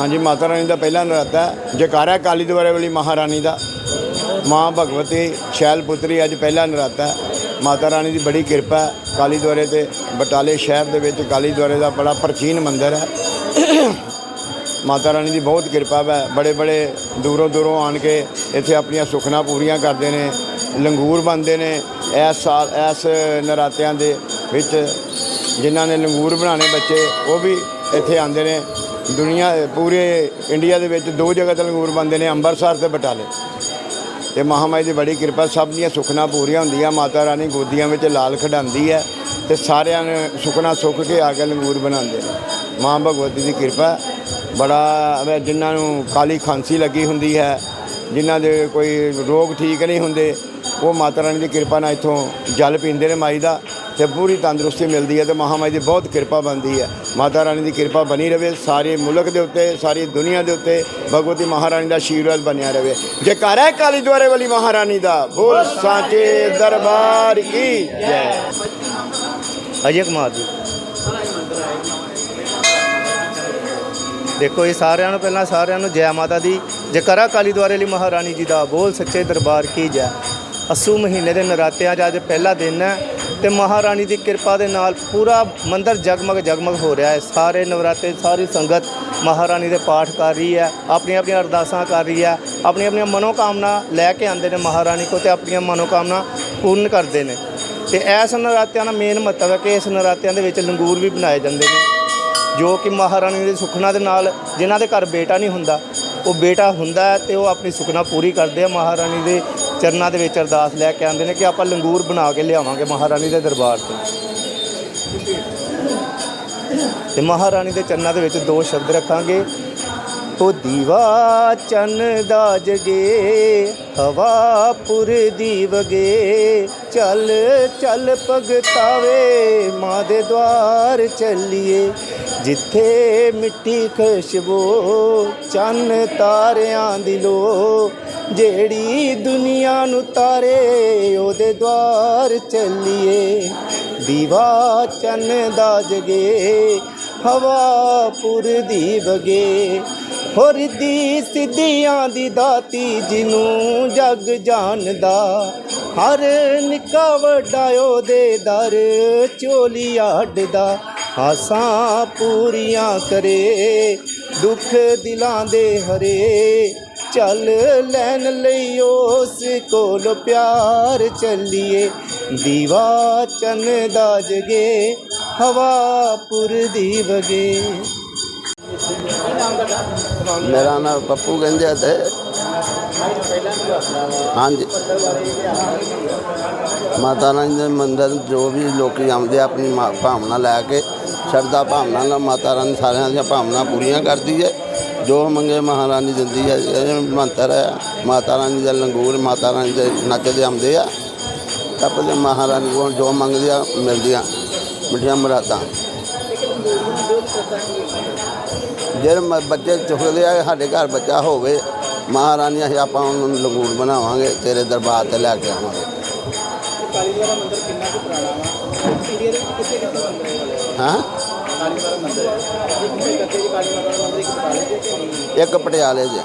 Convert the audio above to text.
ਹਾਂਜੀ, ਮਾਤਾ ਰਾਣੀ ਦਾ ਪਹਿਲਾ ਨਰਾਤਾ ਹੈ। ਜਕਾਰਾ ਕਾਲੀ ਦੁਆਰੇ ਵਾਲੀ ਮਹਾਰਾਣੀ ਦਾ। ਮਾਂ ਭਗਵਤੀ ਸ਼ੈਲ ਪੁੱਤਰੀ ਅੱਜ ਪਹਿਲਾ ਨਰਾਤਾ ਮਾਤਾ ਰਾਣੀ ਦੀ ਬੜੀ ਕਿਰਪਾ ਹੈ। ਕਾਲੀ ਦੁਆਰੇ ਤੇ ਬਟਾਲੇ ਸ਼ਹਿਰ ਦੇ ਵਿੱਚ ਕਾਲੀ ਦੁਆਰੇ ਦਾ ਬੜਾ ਪ੍ਰਾਚੀਨ ਮੰਦਿਰ ਹੈ। ਮਾਤਾ ਰਾਣੀ ਦੀ ਬਹੁਤ ਕਿਰਪਾ ਹੈ। ਬੜੇ ਬੜੇ ਦੂਰੋਂ ਦੂਰੋਂ ਆਣ ਕੇ ਇੱਥੇ ਆਪਣੀਆਂ ਸੁਖਨਾ ਪੂਰੀਆਂ ਕਰਦੇ ਨੇ। ਲੰਗੂਰ ਬੰਦੇ ਨੇ ਇਸ ਸਾਲ, ਇਸ ਨਰਾਤਿਆਂ ਦੇ ਵਿੱਚ। ਜਿਨ੍ਹਾਂ ਨੇ ਲੰਗੂਰ ਬਣਾਣੇ ਬੱਚੇ, ਉਹ ਵੀ ਇੱਥੇ ਆਉਂਦੇ ਨੇ। ਦੁਨੀਆ, ਪੂਰੇ ਇੰਡੀਆ ਦੇ ਵਿੱਚ ਦੋ ਜਗ੍ਹਾ ਤੇ ਲੰਗੂਰ ਬੰਦੇ ਨੇ ਅੰਮ੍ਰਿਤਸਰ ਤੇ ਬਟਾਲੇ। ਤੇ ਮਹਾਮਾਈ ਦੀ ਬੜੀ ਕਿਰਪਾ, ਸਭ ਦੀਆਂ ਸੁਖਨਾ ਪੂਰੀਆਂ ਹੁੰਦੀਆਂ, ਮਾਤਾ ਰਾਣੀ ਗੋਦੀਆਂ ਵਿੱਚ ਲਾਲ ਖਡਾਉਂਦੀ ਹੈ ਤੇ ਸਾਰਿਆਂ ਨੇ ਸੁਖਨਾ ਸੁੱਖ ਕੇ ਆ ਕੇ ਲੰਗੂਰ ਬਣਾਉਂਦੇ ਨੇ। ਮਾਂ ਭਗਵਤੀ ਦੀ ਕਿਰਪਾ, ਬੜਾ ਵੈ ਜਿਨ੍ਹਾਂ ਨੂੰ ਕਾਲੀ ਖਾਂਸੀ ਲੱਗੀ ਹੁੰਦੀ ਹੈ, ਜਿਨ੍ਹਾਂ ਦੇ ਕੋਈ ਰੋਗ ਠੀਕ ਨਹੀਂ ਹੁੰਦੇ, ਉਹ ਮਾਤਾ ਰਾਣੀ ਦੀ ਕਿਰਪਾ ਨਾਲ ਇੱਥੋਂ ਜਲ ਪੀਂਦੇ ਨੇ ਮਾਈ ਦਾ। ਤੇ ਪੂਰੀ ਤੰਦਰੁਸਤੀ ਮਿਲਦੀ ਹੈ ਤੇ ਮਹਾਮਾਈ ਦੀ ਬਹੁਤ ਕਿਰਪਾ ਬਣਦੀ ਹੈ। ਮਾਤਾ ਰਾਣੀ ਦੀ ਕਿਰਪਾ ਬਣੀ ਰਵੇ, ਸਾਰੇ ਮੁਲਕ ਦੇ ਉੱਤੇ, ਸਾਰੀ ਦੁਨੀਆ ਦੇ ਉੱਤੇ ਭਗਵਤੀ ਮਹਾਰਾਣੀ ਦਾ ਆਸ਼ੀਰਵਾਦ ਬਣਿਆ ਰਵੇ। ਜੈਕਾਰ ਹੈ ਕਾਲੀ ਦੁਆਰੇ ਵਾਲੀ ਮਹਾਰਾਣੀ ਦਾ, ਬੋਲ ਸਾਚੇ ਦਰਬਾਰ ਕੀ ਜੈ। ਅਜੇ ਕੁਮਾਰ ਜੀ। ਦੇਖੋ, ਇਹ ਸਾਰਿਆਂ ਨੂੰ ਪਹਿਲਾਂ ਸਾਰਿਆਂ ਨੂੰ ਜੈ ਮਾਤਾ ਦੀ। ਜਕਰਾ ਕਾਲੀ ਦੁਆਰੇ ਲਈ ਮਹਾਰਾਣੀ ਜੀ ਦਾ, ਬੋਲ ਸੱਚੇ ਦਰਬਾਰ ਕੀ ਜੈ। ਅਸੂ ਮਹੀਨੇ ਦੇ ਨਰਾਤਿਆਂ 'ਚ ਅੱਜ ਪਹਿਲਾ ਦਿਨ ਹੈ। ਤੇ ਮਹਾਰਾਣੀ ਦੀ ਕਿਰਪਾ ਦੇ ਨਾਲ ਪੂਰਾ ਮੰਦਿਰ ਜਗਮਗ ਜਗਮਗ ਹੋ ਰਿਹਾ ਹੈ। ਸਾਰੇ ਨਵਰਾਤੇ, ਸਾਰੀ ਸੰਗਤ ਮਹਾਰਾਣੀ ਦੇ ਪਾਠ ਕਰ ਰਹੀ ਹੈ, ਆਪਣੀਆਂ ਆਪਣੀਆਂ ਅਰਦਾਸਾਂ ਕਰ ਰਹੀ ਹੈ, ਆਪਣੀਆਂ ਆਪਣੀਆਂ ਮਨੋਕਾਮਨਾ ਲੈ ਕੇ ਆਉਂਦੇ ਨੇ ਮਹਾਰਾਣੀ ਕੋ ਤੇ ਆਪਣੀਆਂ ਮਨੋਕਾਮਨਾ ਪੂਰਨ ਕਰਦੇ ਨੇ। ਤੇ ਇਸ ਨਰਾਤਿਆਂ ਦਾ ਮੇਨ ਮਹੱਤਵ ਹੈ ਕਿ ਇਸ ਨਰਾਤਿਆਂ ਦੇ ਵਿੱਚ ਲੰਗੂਰ ਵੀ ਬਣਾਏ ਜਾਂਦੇ ਨੇ, ਜੋ ਕਿ ਮਹਾਰਾਣੀ ਦੇ ਸੁਖਨਾ ਦੇ ਨਾਲ ਜਿਨ੍ਹਾਂ ਦੇ ਘਰ ਬੇਟਾ ਨਹੀਂ ਹੁੰਦਾ ਉਹ ਬੇਟਾ ਹੁੰਦਾ ਹੈ ਤੇ ਉਹ ਆਪਣੀ ਸੁਖਨਾ ਪੂਰੀ ਕਰਦੇ ਆ। ਮਹਾਰਾਣੀ ਦੇ ਚਰਨਾਂ ਦੇ ਵਿੱਚ ਅਰਦਾਸ ਲੈ ਕੇ ਆਉਂਦੇ ਨੇ ਕਿ ਆਪਾਂ ਲੰਗੂਰ ਬਣਾ ਕੇ ਲਿਆਵਾਂਗੇ ਮਹਾਰਾਣੀ ਦੇ ਦਰਬਾਰ ਤੋਂ। ਤੇ ਮਹਾਰਾਣੀ ਦੇ ਚਰਨਾਂ ਦੇ ਵਿੱਚ ਦੋ ਸ਼ਬਦ ਰੱਖਾਂਗੇ। ਉਹ ਦੀਵਾ ਚੰਨ ਦਾ ਜਗੇ, ਹਵਾ ਪੁਰ ਦੀਵਗੇ, ਚੱਲ ਚੱਲ ਭਗਤਾਵੇ, ਮਾਂ ਦੇ ਦਵਾਰ ਚੱਲੀਏ। ਜਿੱਥੇ ਮਿੱਟੀ ਖੁਸ਼ਬੂ, ਚੰਨ ਤਾਰਿਆਂ ਦੀ ਲੋ ਜਿਹੜੀ ਦੁਨੀਆ ਨੂੰ ਤਾਰੇ, ਉਹਦੇ ਦਵਾਰ ਚੱਲੀਏ। ਦੀਵਾ ਚੰਨ ਦਾ ਜਗੇ, ਹਵਾ ਪੁਰ ਦੀ ਵਗੇ। ਹੋਰ ਦੀ ਸਿੱਧੀਆਂ ਦੀ ਦਾਤੀ, ਜਿਹਨੂੰ ਜਗ ਜਾਣਦਾ। ਹਰ ਨਿੱਕਾ ਵੱਡਾ ਉਹਦੇ ਦਰ, ਚੋਲੀ ਆੜਦਾ ਆਸਾਂ ਪੂਰੀਆਂ ਕਰੇ, ਦੁੱਖ ਦਿਲਾਂ ਦੇ ਹਰੇ। ਚੱਲ ਲੈਣ ਲਈ ਉਸ ਕੋਲ ਪਿਆਰ ਚੱਲੀਏ। ਦੀਵਾ ਚੰਨ ਦਾ ਜਗੇ, ਹਵਾ ਪੁਰ ਦੀ ਵਗੇ। ਮੇਰਾ ਨਾਮ ਪੱਪੂ ਗੰਜਾ ਹੈ ਹਾਂਜੀ। ਮਾਤਾ ਰਾਣੀ ਦੇ ਮੰਦਰ ਜੋ ਵੀ ਲੋਕੀ ਆਉਂਦੇ ਆ, ਆਪਣੀ ਭਾਵਨਾ ਲੈ ਕੇ ਸ਼ਰਧਾ ਭਾਵਨਾ ਨਾਲ ਮਾਤਾ ਰਾਣੀ ਸਾਰਿਆਂ ਦੀਆਂ ਭਾਵਨਾ ਪੂਰੀਆਂ ਕਰਦੀ ਹੈ। ਜੋ ਮੰਗੇ ਮਹਾਰਾਣੀ ਦਿੰਦੀ ਹੈ, ਇਹ ਮੰਤਰ ਹੈ, ਮਾਤਾ ਰਾਣੀ ਦਾ ਲੰਗੂਰ, ਮਾਤਾ ਰਾਣੀ ਦੇ ਨੱਚਦੇ ਆਉਂਦੇ ਆ। ਟੱਪਦੇ ਮਹਾਰਾਣੀ ਕੋਲ ਜੋ ਮੰਗਦੇ ਆ ਮਿਲਦੀਆਂ। ਮਿੱਠੀਆਂ ਮੁਰਾਦਾਂ। ਜਿਹੜੇ ਬੱਚੇ ਚੁੱਕਦੇ ਆ, ਸਾਡੇ ਘਰ ਬੱਚਾ ਹੋਵੇ, ਮਹਾਰਾਣੀ ਅਸੀਂ ਆਪਾਂ ਉਹਨੂੰ ਲੰਗੂਰ ਬਣਾਵਾਂਗੇ, ਤੇਰੇ ਦਰਬਾਰ ਤੇ ਲੈ ਕੇ ਆਵਾਂਗੇ। ਕਾਲੀ ਦੁਆਰਾ ਮੰਦਿਰ ਕਿੰਨਾ ਕੁ ਪੁਰਾਣਾ ਵਾ? ਇੰਡੀਆ ਦੇ ਕਿੱਥੇ ਕਿੱਥੇ ਮੰਦਿਰ ਵਾਲੇ ਹੈ ਇੱਕ ਪਟਿਆਲੇ ਦੀ